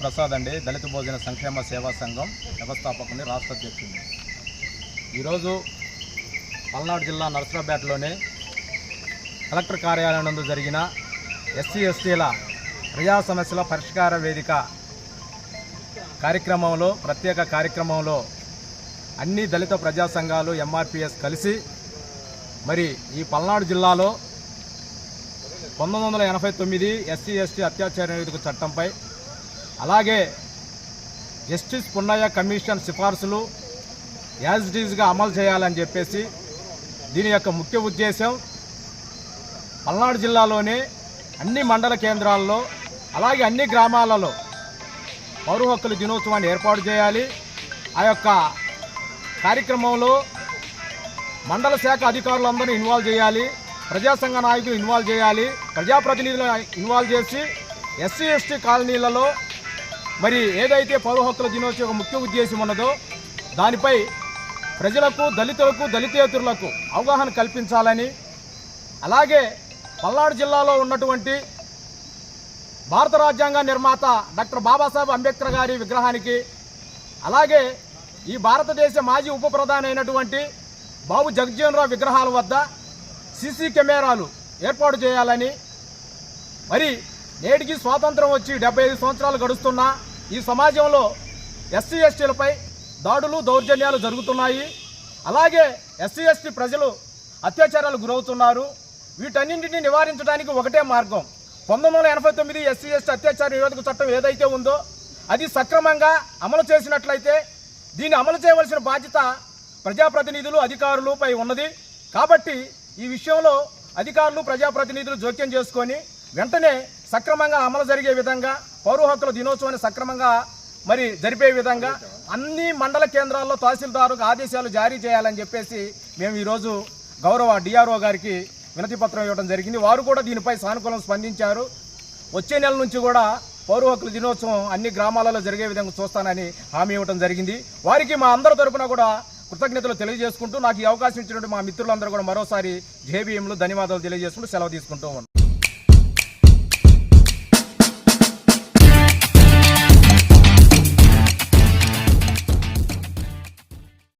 ప్రసాద్ అండి దళిత భోజన సంక్షేమ సేవా సంఘం వ్యవస్థాపకుని రాష్ట్ర అధ్యక్షుడిని. ఈరోజు పల్నాడు జిల్లా నరసరాపేటలోని కలెక్టర్ కార్యాలయం నందు జరిగిన ఎస్సీ ఎస్టీల ప్రజా సమస్యల పరిష్కార వేదిక కార్యక్రమంలో ప్రత్యేక కార్యక్రమంలో అన్ని దళిత ప్రజా సంఘాలు ఎంఆర్పిఎస్ కలిసి మరి ఈ పల్నాడు జిల్లాలో పంతొమ్మిది వందల ఎనభై తొమ్మిది ఎస్సీ ఎస్టీ అత్యాచార నిరోధక చట్టంపై అలాగే జస్టిస్ పున్నయ్య కమిషన్ సిఫార్సులు యాజ్ ఇట్ ఈజ్గా అమలు చేయాలని చెప్పేసి దీని యొక్క ముఖ్య ఉద్దేశం పల్నాడు జిల్లాలోని అన్ని మండల కేంద్రాల్లో అలాగే అన్ని గ్రామాలలో పౌర హక్కుల దినోత్సవాన్ని ఏర్పాటు చేయాలి. ఆ యొక్క కార్యక్రమంలో మండల శాఖ అధికారులందరూ ఇన్వాల్వ్ చేయాలి. ప్రజాసంఘ నాయకులు ఇన్వాల్వ్ చేయాలి. ప్రజాప్రతినిధులు ఇన్వాల్వ్ చేసి ఎస్సీ ఎస్టీ కాలనీలలో మరి ఏదైతే పౌర హక్కుల దినోత్సవం ముఖ్య ఉద్దేశం ఉన్నదో దానిపై ప్రజలకు దళితులకు దళితేతరులకు అవగాహన కల్పించాలని అలాగే పల్నాడు జిల్లాలో ఉన్నటువంటి భారత రాజ్యాంగ నిర్మాత డాక్టర్ బాబాసాహెబ్ అంబేద్కర్ గారి విగ్రహానికి అలాగే ఈ భారతదేశ మాజీ ఉప ప్రధాని అయినటువంటి బాబు జగజ్జీవనరావు విగ్రహాల వద్ద సీసీ కెమెరాలు ఏర్పాటు చేయాలని మరి నేటికి స్వాతంత్రం వచ్చి డెబ్బై ఐదు సంవత్సరాలు గడుస్తున్నా ఈ సమాజంలో ఎస్సీ ఎస్టీలపై దాడులు దౌర్జన్యాలు జరుగుతున్నాయి. అలాగే ఎస్సీ ఎస్టీ ప్రజలు అత్యాచారాలు గురవుతున్నారు. వీటన్నింటినీ నివారించడానికి ఒకటే మార్గం. పంతొమ్మిది వందల ఎనభై తొమ్మిది ఎస్సీ ఎస్టీ అత్యాచార నిరోధక చట్టం ఏదైతే ఉందో అది సక్రమంగా అమలు చేసినట్లయితే దీన్ని అమలు చేయవలసిన బాధ్యత ప్రజాప్రతినిధులు అధికారులపై ఉన్నది. కాబట్టి ఈ విషయంలో అధికారులు ప్రజాప్రతినిధులు జోక్యం చేసుకొని వెంటనే సక్రమంగా అమలు జరిగే విధంగా పౌర హక్కుల దినోత్సవాన్ని సక్రమంగా మరి జరిపే విధంగా అన్ని మండల కేంద్రాల్లో తహసీల్దారుకు ఆదేశాలు జారీ చేయాలని చెప్పేసి మేము ఈరోజు గౌరవ డిఆర్ఓ గారికి వినతి పత్రం ఇవ్వడం జరిగింది. వారు కూడా దీనిపై సానుకూలం స్పందించారు. వచ్చే నెల నుంచి కూడా పౌర హక్కుల దినోత్సవం అన్ని గ్రామాలలో జరిగే విధంగా చూస్తానని హామీ ఇవ్వడం జరిగింది. వారికి మా అందరి తరఫున కూడా కృతజ్ఞతలు తెలియజేసుకుంటూ నాకు ఈ అవకాశం ఇచ్చినటువంటి మా మిత్రులందరూ కూడా మరోసారి జేబీఎంలు ధన్యవాదాలు తెలియజేసుకుంటూ సెలవు తీసుకుంటూ ఉన్నాను